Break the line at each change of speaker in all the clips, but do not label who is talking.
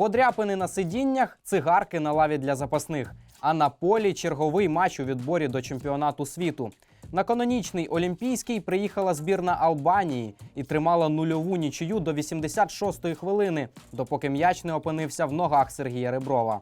Подряпини на сидіннях, цигарки на лаві для запасних. А на полі черговий матч у відборі до чемпіонату світу. На канонічний Олімпійський приїхала збірна Албанії і тримала нульову нічию до 86-ї хвилини, допоки м'яч не опинився в ногах Сергія Реброва.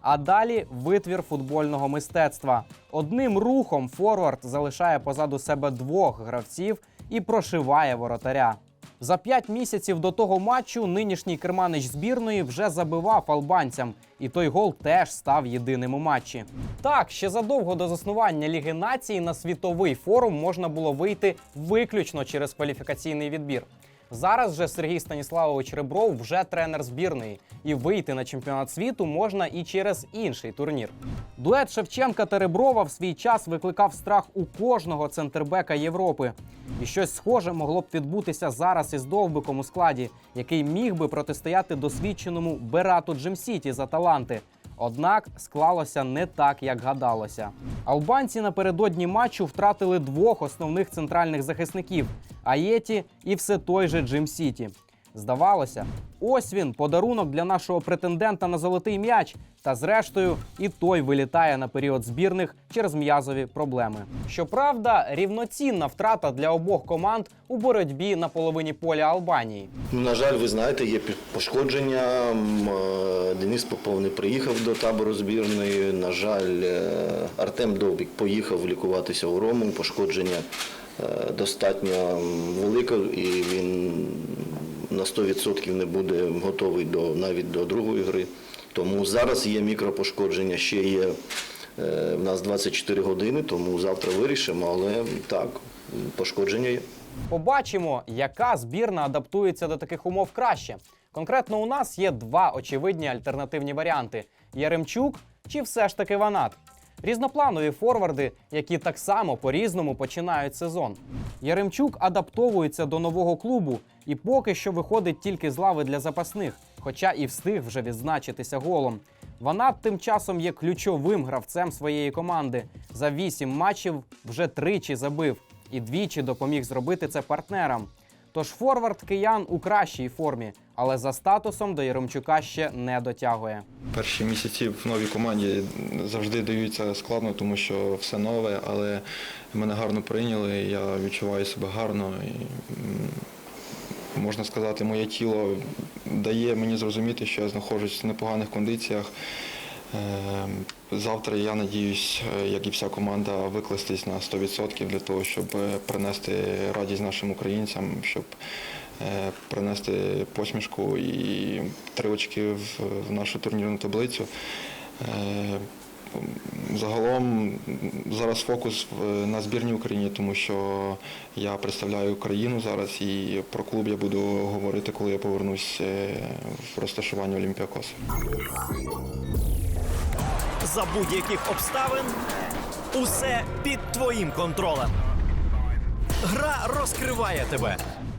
А далі витвір футбольного мистецтва. Одним рухом форвард залишає позаду себе двох гравців і прошиває воротаря. За п'ять місяців до того матчу нинішній керманич збірної вже забивав албанцям, і той гол теж став єдиним у матчі. Так, ще задовго до заснування Ліги націй на світовий форум можна було вийти виключно через кваліфікаційний відбір. Зараз же Сергій Станіславович Ребров вже тренер збірної, і вийти на чемпіонат світу можна і через інший турнір. Дует Шевченка та Реброва в свій час викликав страх у кожного центрбека Європи. І щось схоже могло б відбутися зараз із довбиком у складі, який міг би протистояти досвідченому Берату Джимсіті за таланти. Однак склалося не так, як гадалося. Албанці напередодні матчу втратили двох основних центральних захисників Аєті і все той же Джим Сіті. Здавалося, ось він подарунок для нашого претендента на золотий м'яч. Та зрештою, і той вилітає на період збірних через м'язові проблеми. Щоправда, рівноцінна втрата для обох команд у боротьбі на половині поля Албанії.
Ну, На жаль, ви знаєте, є пошкодження. Е, Денис Попов не приїхав до табору збірної. На жаль, е, Артем Довбік поїхав лікуватися у Рому. Пошкодження е, достатньо велике, і він на 100% не буде готовий до навіть до другої гри. Тому зараз є мікропошкодження, ще є е, в нас 24 години, тому завтра вирішимо, але так, пошкодження є.
Побачимо, яка збірна адаптується до таких умов краще. Конкретно у нас є два очевидні альтернативні варіанти: Яремчук чи все ж таки Ванат. Різнопланові форварди, які так само по-різному починають сезон. Яремчук адаптовується до нового клубу і поки що виходить тільки з лави для запасних, хоча і встиг вже відзначитися голом. Ванат тим часом є ключовим гравцем своєї команди. За вісім матчів вже тричі забив і двічі допоміг зробити це партнерам. Тож форвард киян у кращій формі, але за статусом до Яремчука ще не дотягує.
Перші місяці в новій команді завжди даються складно, тому що все нове, але мене гарно прийняли, я відчуваю себе гарно. І, можна сказати, моє тіло дає мені зрозуміти, що я знаходжусь в непоганих кондиціях. Е, Завтра я надіюсь, е, як і вся команда, викластись на 100% для того, щоб е, принести радість нашим українцям, щоб принести посмішку і три очки в нашу турнірну таблицю. Загалом зараз фокус на збірній Україні, тому що я представляю Україну зараз і про клуб я буду говорити, коли я повернусь е, в розташування Олімпіакосу.
За будь-яких обставин усе під твоїм контролем. Гра розкриває тебе.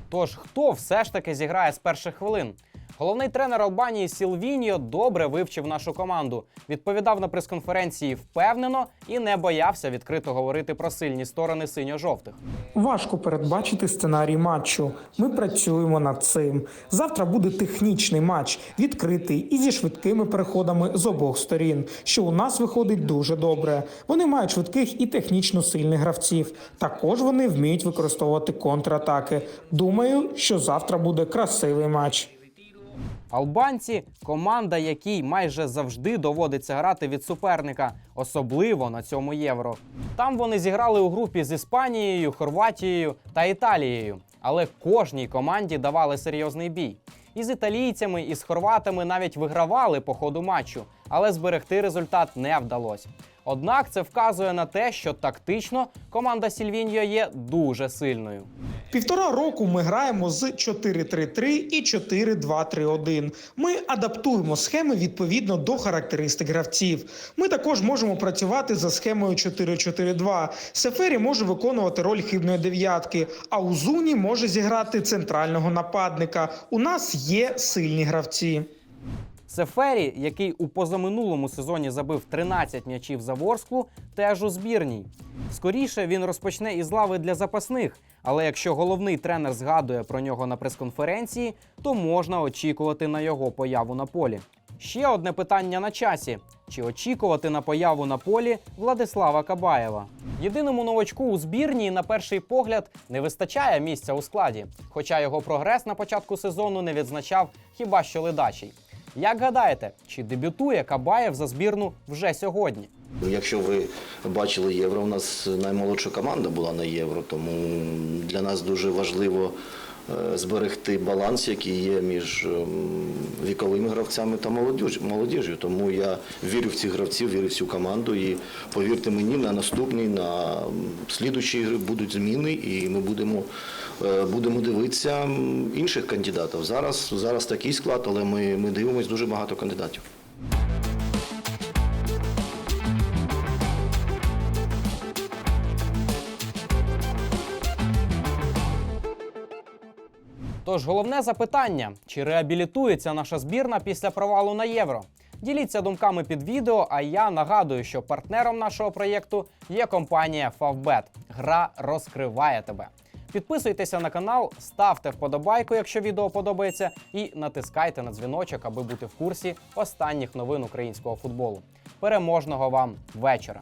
Тож хто все ж таки зіграє з перших хвилин? Головний тренер Албанії Сілвіньо добре вивчив нашу команду, відповідав на прес-конференції впевнено і не боявся відкрито говорити про сильні сторони синьо-жовтих.
Важко передбачити сценарій матчу. Ми працюємо над цим. Завтра буде технічний матч, відкритий і зі швидкими переходами з обох сторін, що у нас виходить дуже добре. Вони мають швидких і технічно сильних гравців. Також вони вміють використовувати контратаки. Думаю, що завтра буде красивий матч.
Албанці команда, якій майже завжди доводиться грати від суперника, особливо на цьому євро. Там вони зіграли у групі з Іспанією, Хорватією та Італією, але кожній команді давали серйозний бій. І з італійцями, і з хорватами навіть вигравали по ходу матчу, але зберегти результат не вдалося. Однак це вказує на те, що тактично команда Сільвіньо є дуже сильною.
Півтора року ми граємо з 4-3-3 і 4-2-3-1. Ми адаптуємо схеми відповідно до характеристик гравців. Ми також можемо працювати за схемою 4-4-2. Сефері може виконувати роль хибної дев'ятки, а у зуні може зіграти центрального нападника. У нас є сильні гравці.
Сефері, який у позаминулому сезоні забив 13 м'ячів за Ворсклу, теж у збірній. Скоріше він розпочне із лави для запасних, але якщо головний тренер згадує про нього на прес-конференції, то можна очікувати на його появу на полі. Ще одне питання на часі: чи очікувати на появу на полі Владислава Кабаєва? Єдиному новачку у збірній, на перший погляд, не вистачає місця у складі, хоча його прогрес на початку сезону не відзначав хіба що ледачий. Як гадаєте, чи дебютує Кабаєв за збірну вже сьогодні?
Якщо ви бачили євро, у нас наймолодша команда була на євро, тому для нас дуже важливо зберегти баланс, який є між ем, віковими гравцями та молодіж, молодіжю. Тому я вірю в цих гравців, вірю в цю команду. І повірте мені, на наступній, на слідучі ігри будуть зміни, і ми будемо, е, будемо дивитися інших кандидатів. Зараз, зараз такий склад, але ми, ми дивимося дуже багато кандидатів.
Тож головне запитання: чи реабілітується наша збірна після провалу на євро? Діліться думками під відео. А я нагадую, що партнером нашого проєкту є компанія Favbet. Гра розкриває тебе. Підписуйтеся на канал, ставте вподобайку, якщо відео подобається, і натискайте на дзвіночок, аби бути в курсі останніх новин українського футболу. Переможного вам вечора!